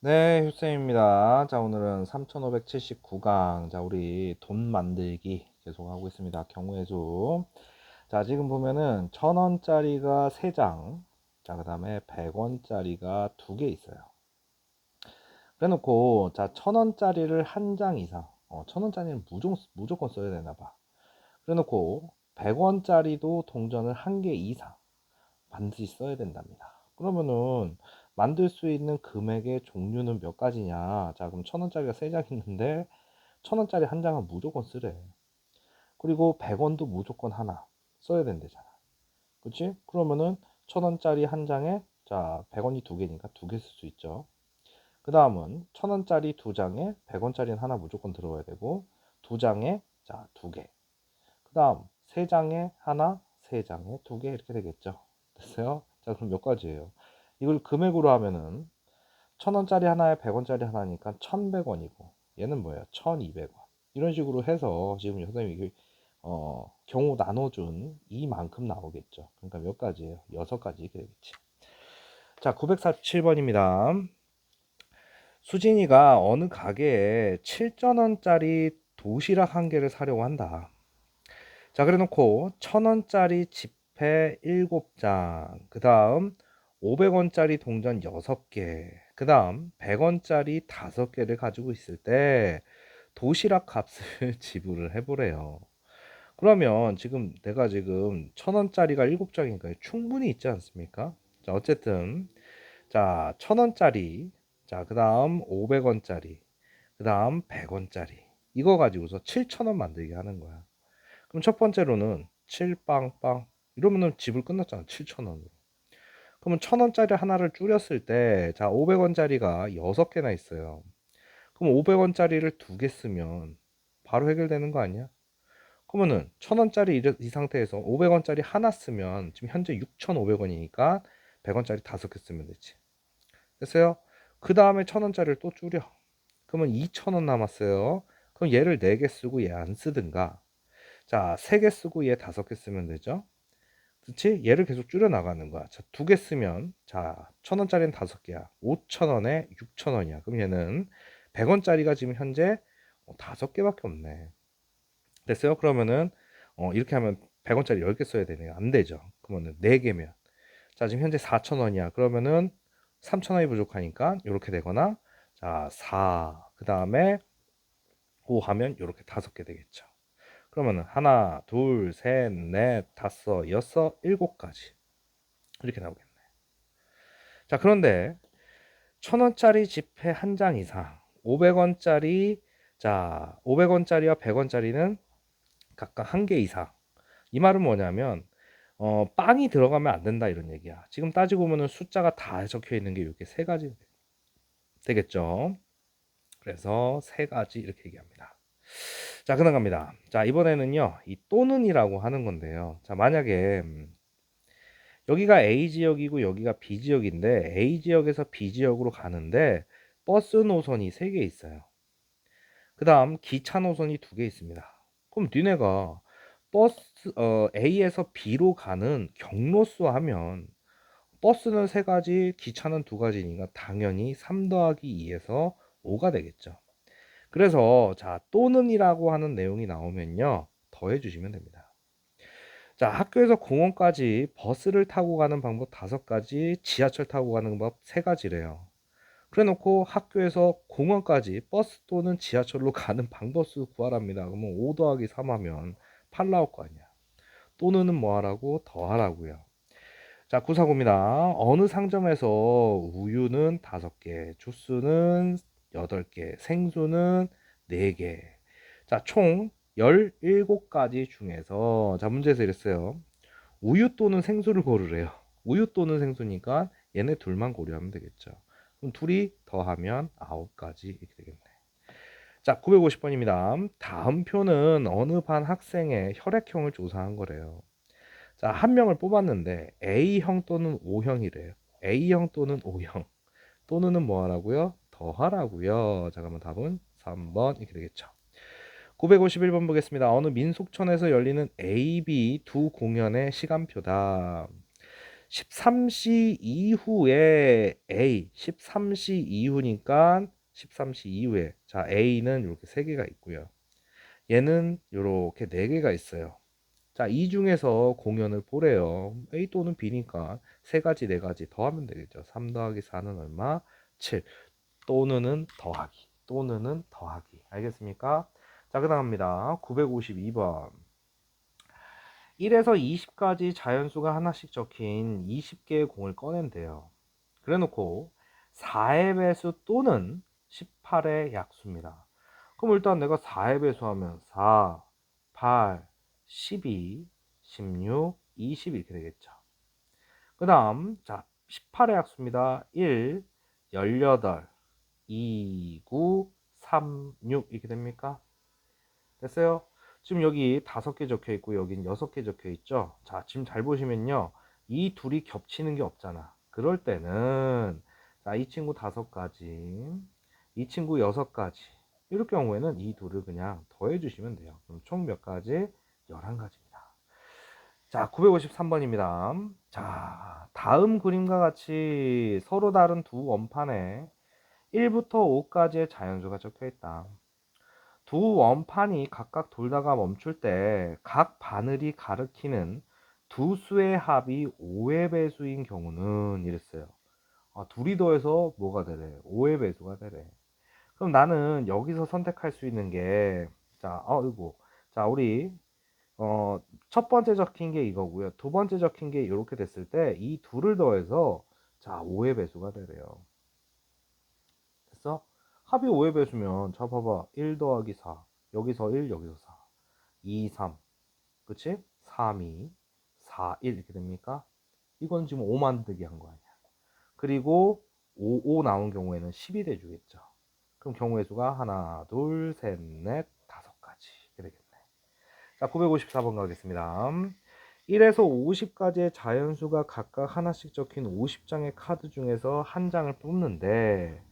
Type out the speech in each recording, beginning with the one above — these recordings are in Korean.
네, 휴쌤입니다. 자, 오늘은 3579강. 자, 우리 돈 만들기 계속하고 있습니다. 경우의 수. 자, 지금 보면은 1000원짜리가 3장. 자, 그 다음에 100원짜리가 2개 있어요. 그래 놓고, 자, 1000원짜리를 한 장 이상. 어, 1000원짜리는 무조건, 무조건 써야 되나 봐. 그래 놓고, 100원짜리도 동전을 한 개 이상. 반드시 써야 된답니다. 그러면은, 만들 수 있는 금액의 종류는 몇 가지냐? 자, 그럼 천 원짜리가 세 장 있는데 천 원짜리 한 장은 무조건 쓰래. 그리고 100원도 무조건 하나 써야 된대잖아. 그치? 그러면은 천 원짜리 한 장에 자, 100원이 두 개니까 두 개 쓸 수 있죠. 그 다음은 천 원짜리 두 장에 100원짜리는 하나 무조건 들어가야 되고 두 장에 자, 두 개. 그 다음 세 장에 하나, 세 장에 두 개 이렇게 되겠죠. 됐어요? 자, 그럼 몇 가지예요? 이걸 금액으로 하면은 천 원짜리 하나에 백 원짜리 하나니까 천백 원이고 얘는 뭐예요? 천이백 원 이런 식으로 해서 지금 선생님이 어, 경우 나눠준 이만큼 나오겠죠. 그러니까 몇 가지예요? 여섯 가지 이렇게 되겠지. 자, 947번입니다. 수진이가 어느 가게에 7,000원짜리 도시락 한 개를 사려고 한다. 자, 그래 놓고 1,000원짜리 지폐 7장, 그 다음 500원짜리 동전 6개, 그 다음 100원짜리 5개를 가지고 있을 때 도시락 값을 지불을 해보래요. 그러면 지금 내가 지금 1000원짜리가 7장이니까 충분히 있지 않습니까? 자, 어쨌든 자, 1000원짜리, 자, 그 다음 500원짜리, 그 다음 100원짜리 이거 가지고서 7000원 만들게 하는 거야. 그럼 첫 번째로는 7빵빵 이러면은 지불 끝났잖아. 7000원으로. 그러면 1000원짜리 하나를 줄였을 때, 자, 500원짜리가 6개나 있어요. 그럼 500원짜리를 두 개 쓰면 바로 해결되는 거 아니야? 그러면은 1000원짜리 이 상태에서 500원짜리 하나 쓰면 지금 현재 6,500원이니까 100원짜리 다섯 개 쓰면 되지. 됐어요? 그 다음에 1000원짜리를 또 줄여. 그러면 2,000원 남았어요. 그럼 얘를 4개 쓰고 얘 안 쓰든가. 자, 3개 쓰고 얘 5개 쓰면 되죠. 그렇지? 얘를 계속 줄여 나가는 거야. 자, 두 개 쓰면 자, 천 원짜리는 다섯 개야. 오천 원에 육천 원이야. 그럼 얘는 백 원짜리가 지금 현재 어, 다섯 개밖에 없네. 됐어요? 그러면은 어, 이렇게 하면 백 원짜리 열 개 써야 되네요. 안 되죠. 그러면은 네 개면 자, 지금 현재 사천 원이야. 그러면은 삼천 원이 부족하니까 이렇게 되거나 자, 4. 그다음에 5 하면 이렇게 다섯 개 되겠죠. 그러면은 하나, 둘, 셋, 넷, 다섯, 여섯, 일곱 가지 이렇게 나오겠네. 자 그런데 천 원짜리 지폐 한 장 이상, 500원짜리 자 500원짜리와 100원짜리는 각각 한 개 이상. 이 말은 뭐냐면 어, 빵이 들어가면 안 된다 이런 얘기야. 지금 따지고 보면은 숫자가 다 적혀 있는 게 이렇게 세 가지 되겠죠. 그래서 세 가지 이렇게 얘기합니다. 자, 그럼 갑니다. 자, 이번에는요, 이 또는이라고 하는 건데요. 자, 만약에, 음, 여기가 A 지역이고 여기가 B 지역인데, A 지역에서 B 지역으로 가는데, 버스 노선이 3개 있어요. 그 다음, 기차 노선이 2개 있습니다. 그럼 니네가 버스, 어, A에서 B로 가는 경로수 하면, 버스는 3가지, 기차는 2가지니까 당연히 3 더하기 2에서 5가 되겠죠. 그래서 자 또는이라고 하는 내용이 나오면요 더해 주시면 됩니다. 자 학교에서 공원까지 버스를 타고 가는 방법 다섯 가지, 지하철 타고 가는 방법 세 가지래요. 그래놓고 학교에서 공원까지 버스 또는 지하철로 가는 방법수 구하랍니다. 그러면 5 더하기 3 하면 8 나올 거 아니야. 또는 뭐 하라고? 더 하라고요. 자, 구사고입니다. 어느 상점에서 우유는 5개, 주스는 8개, 생수는 4개. 자, 총 17가지 중에서 자, 문제에서 이랬어요. 우유 또는 생수를 고르래요. 우유 또는 생수니까 얘네 둘만 고려하면 되겠죠. 그럼 둘이 더하면 9가지 이렇게 되겠네. 자, 950번입니다. 다음 표는 어느 반 학생의 혈액형을 조사한 거래요. 자, 한 명을 뽑았는데 A형 또는 O형이래요. A형 또는 O형. 또는은 뭐 하라고요? 더하라고요. 잠깐만 답은 3번 이렇게 되겠죠. 951번 보겠습니다. 어느 민속촌에서 열리는 A, B 두 공연의 시간표다. 13시 이후에 A, 13시 이후니까 13시 이후에 자 A는 이렇게 세 개가 있고요. 얘는 이렇게 네 개가 있어요. 자, 이 중에서 공연을 보래요. A 또는 B니까 세 가지, 네 가지 더하면 되겠죠. 3 더하기 4는 얼마? 7. 또는은 더하기. 또는은 더하기. 알겠습니까? 자, 그 다음입니다. 952번. 1에서 20까지 자연수가 하나씩 적힌 20개의 공을 꺼낸대요. 그래 놓고 4의 배수 또는 18의 약수입니다. 그럼 일단 내가 4의 배수하면 4, 8, 12, 16, 20 이렇게 되겠죠. 그 다음 자 18의 약수입니다. 1, 18, 2, 9, 3, 6 이렇게 됩니까? 됐어요? 지금 여기 다섯 개 적혀 있고 여긴 여섯 개 적혀 있죠. 자, 지금 잘 보시면요. 이 둘이 겹치는 게 없잖아. 그럴 때는 자, 이 친구 다섯 가지, 이 친구 여섯 가지. 이럴 경우에는 이 둘을 그냥 더해 주시면 돼요. 그럼 총 몇 가지? 11가지입니다. 자, 953번입니다. 자, 다음 그림과 같이 서로 다른 두 원판에 1부터 5까지의 자연수가 적혀 있다. 두 원판이 각각 돌다가 멈출 때 각 바늘이 가리키는 두 수의 합이 5의 배수인 경우는 이랬어요. 아, 둘이 더해서 뭐가 되래? 5의 배수가 되래. 그럼 나는 여기서 선택할 수 있는 게, 자, 어이고. 자, 우리, 어, 첫 번째 적힌 게 이거고요. 두 번째 적힌 게 이렇게 됐을 때 이 둘을 더해서, 자, 5의 배수가 되래요. 합이 5의 배수면 자 봐봐. 1 더하기 4 여기서 1 여기서 4 2 3 그치? 3 2 4 1 이렇게 됩니까? 이건 지금 5 만들기 한 거 아니야. 그리고 5, 5 나온 경우에는 10이 돼주겠죠. 그럼 경우의 수가 하나 둘셋넷 다섯 가지. 이렇게 되겠네. 자 954번 가겠습니다. 1에서 50까지의 자연수가 각각 하나씩 적힌 50장의 카드 중에서 한 장을 뽑는데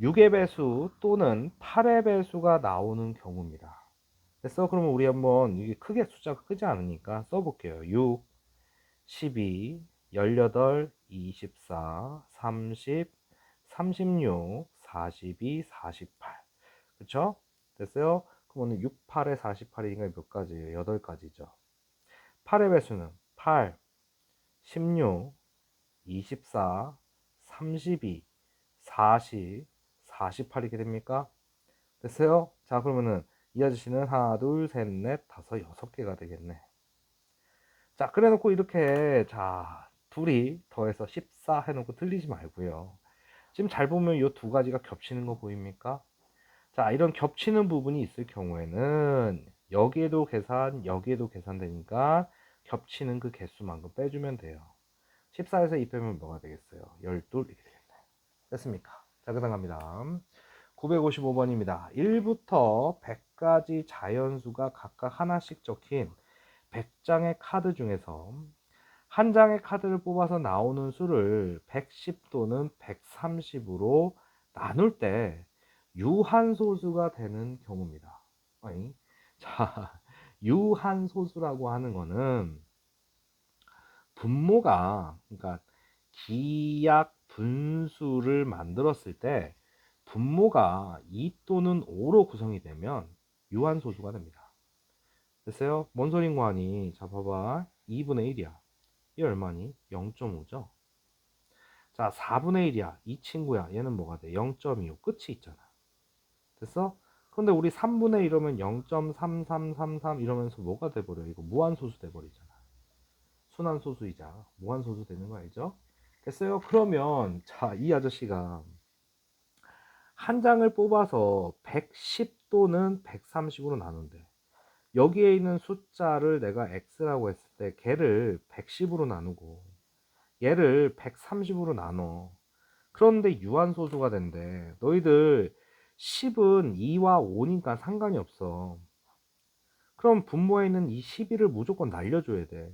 6의 배수 또는 8의 배수가 나오는 경우입니다. 됐어? 그러면 우리 한번 이게 크게 숫자가 크지 않으니까 써볼게요. 6, 12, 18, 24, 30, 36, 42, 48. 그쵸? 됐어요? 그러면 6, 8에 48이니까 몇 가지예요? 8가지죠. 8의 배수는 8, 16, 24, 32, 40, 48이게 됩니까? 됐어요? 자 그러면은 이 아저씨는 하나 둘 셋 넷 다섯 여섯 개가 되겠네 자 그래 놓고 이렇게 자 둘이 더해서 14 해놓고 틀리지 말고요 지금 잘 보면 이 두 가지가 겹치는 거 보입니까? 자 이런 겹치는 부분이 있을 경우에는 여기에도 계산 여기에도 계산되니까 겹치는 그 개수만큼 빼주면 돼요 14에서 2 빼면 뭐가 되겠어요? 12 이렇게 되겠네 됐습니까? 갑니다. 955번입니다. 1부터 100까지 자연수가 각각 하나씩 적힌 100장의 카드 중에서 한 장의 카드를 뽑아서 나오는 수를 110 또는 130으로 나눌 때 유한소수가 되는 경우입니다. 아니, 자, 유한소수라고 하는 거는 분모가, 그러니까 기약 분수를 만들었을 때 분모가 2 또는 5로 구성이 되면 유한소수가 됩니다. 됐어요? 뭔 소린 거 아니? 자, 봐봐. 2분의 1이야. 이 얼마니? 0.5죠? 자, 4분의 1이야. 이 친구야. 얘는 뭐가 돼? 0.25. 끝이 있잖아. 됐어? 근데 우리 3분의 1 이러면 0.3333 이러면서 뭐가 돼버려? 이거 무한소수 돼버리잖아. 순환소수이자 무한소수 되는 거 알죠? 됐어요? 그러면 자, 이 아저씨가 한 장을 뽑아서 110 또는 130으로 나눈대. 여기에 있는 숫자를 내가 x라고 했을 때 걔를 110으로 나누고 얘를 130으로 나눠. 그런데 유한소수가 된대. 너희들 10은 2와 5니까 상관이 없어. 그럼 분모에 있는 이 12를 무조건 날려줘야 돼.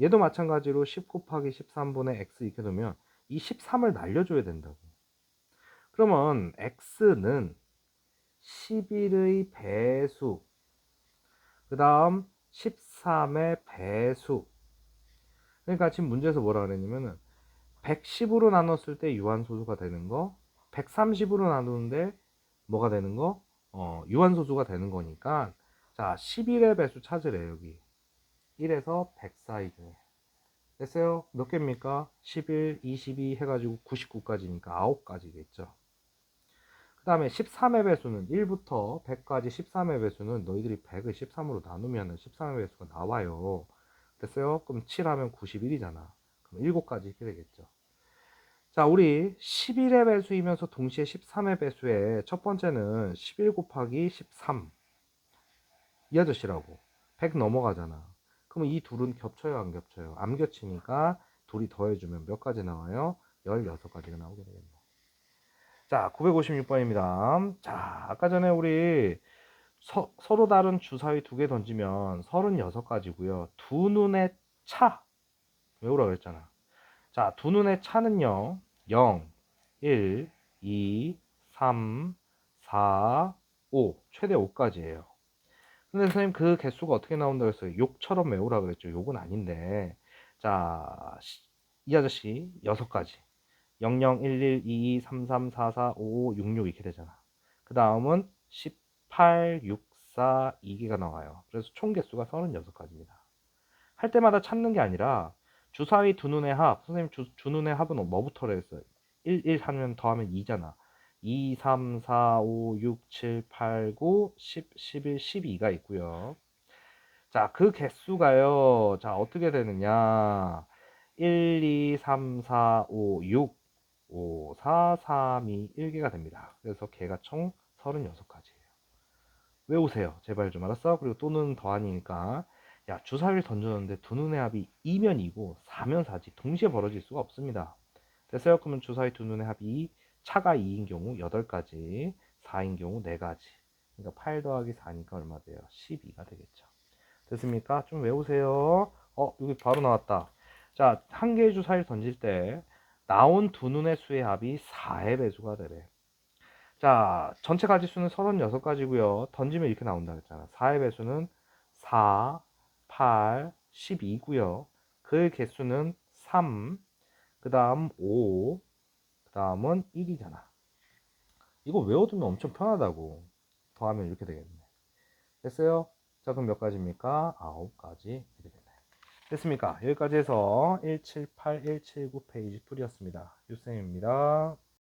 얘도 마찬가지로 10 곱하기 13분의 x 이렇게 되면 이 13을 날려줘야 된다고. 그러면 x는 11의 배수, 그 다음 13의 배수. 그러니까 지금 문제에서 뭐라 그랬냐면은 110으로 나눴을 때 유한소수가 되는 거, 130으로 나누는데 뭐가 되는 거? 어, 유한소수가 되는 거니까 자, 11의 배수 찾으래 여기. 1에서 100 사이 중에. 됐어요? 몇 개입니까? 11, 22 해가지고 99까지니까 9가지 겠죠. 그 다음에 13의 배수는 1부터 100까지 13의 배수는 너희들이 100을 13으로 나누면 13의 배수가 나와요. 됐어요? 그럼 7하면 91이잖아. 그럼 7까지 이렇게 되겠죠. 자, 우리 11의 배수이면서 동시에 13의 배수에 첫 번째는 11 곱하기 13. 이 아저씨라고. 100 넘어가잖아. 그럼 이 둘은 겹쳐요, 안 겹쳐요? 안 겹치니까 둘이 더해주면 몇 가지 나와요? 16가지가 나오게 되겠네. 자, 956번입니다. 자, 아까 전에 우리 서, 로 다른 주사위 두 개 던지면 36가지고요. 두 눈의 차 외우라 그랬잖아. 자, 두 눈의 차는요. 0, 1, 2, 3, 4, 5 최대 5까지예요. 근데 선생님 그 개수가 어떻게 나온다고 했어요? 욕처럼 외우라 그랬죠. 욕은 아닌데. 자, 이 아저씨 6가지. 0, 0, 1, 1, 2, 2, 3, 3, 4, 4, 5, 5, 6, 6 이렇게 되잖아. 그 다음은 18, 6, 4, 2개가 나와요. 그래서 총 개수가 36가지입니다. 할 때마다 찾는 게 아니라 주사위 두 눈의 합, 선생님 주, 주 눈의 합은 뭐부터로 했어요? 1, 1 하면 더하면 2잖아. 2, 3, 4, 5, 6, 7, 8, 9, 10, 11, 12가 있고요. 자, 그 개수가요. 자, 어떻게 되느냐? 1, 2, 3, 4, 5, 6, 5, 4, 3, 2, 1개가 됩니다. 그래서 개가 총 36가지예요. 외우세요. 제발 좀 알았어? 그리고 또는 더하니까 야, 주사위를 던졌는데 두 눈의 합이 2면 2고 4면 4지 동시에 벌어질 수가 없습니다. 됐어요? 그러면 주사위 두 눈의 합이 차가 2인 경우 8가지, 4인 경우 4가지. 그러니까 8 더하기 4니까 얼마 돼요? 12가 되겠죠. 됐습니까? 좀 외우세요. 어, 여기 바로 나왔다. 자, 한 개의 주사위를 던질 때 나온 두 눈의 수의 합이 4의 배수가 되래. 자, 전체 가지 수는 36가지고요. 던지면 이렇게 나온다 그랬잖아. 4의 배수는 4, 8, 12고요. 그 개수는 3, 그 다음 5, 그 다음은 1이잖아. 이거 외워두면 엄청 편하다고. 더하면 이렇게 되겠네. 됐어요? 자, 그럼 몇 가지입니까? 9가지 이렇게 되네. 됐습니까? 여기까지 해서 178, 179 페이지 풀이었습니다. 유쌤입니다.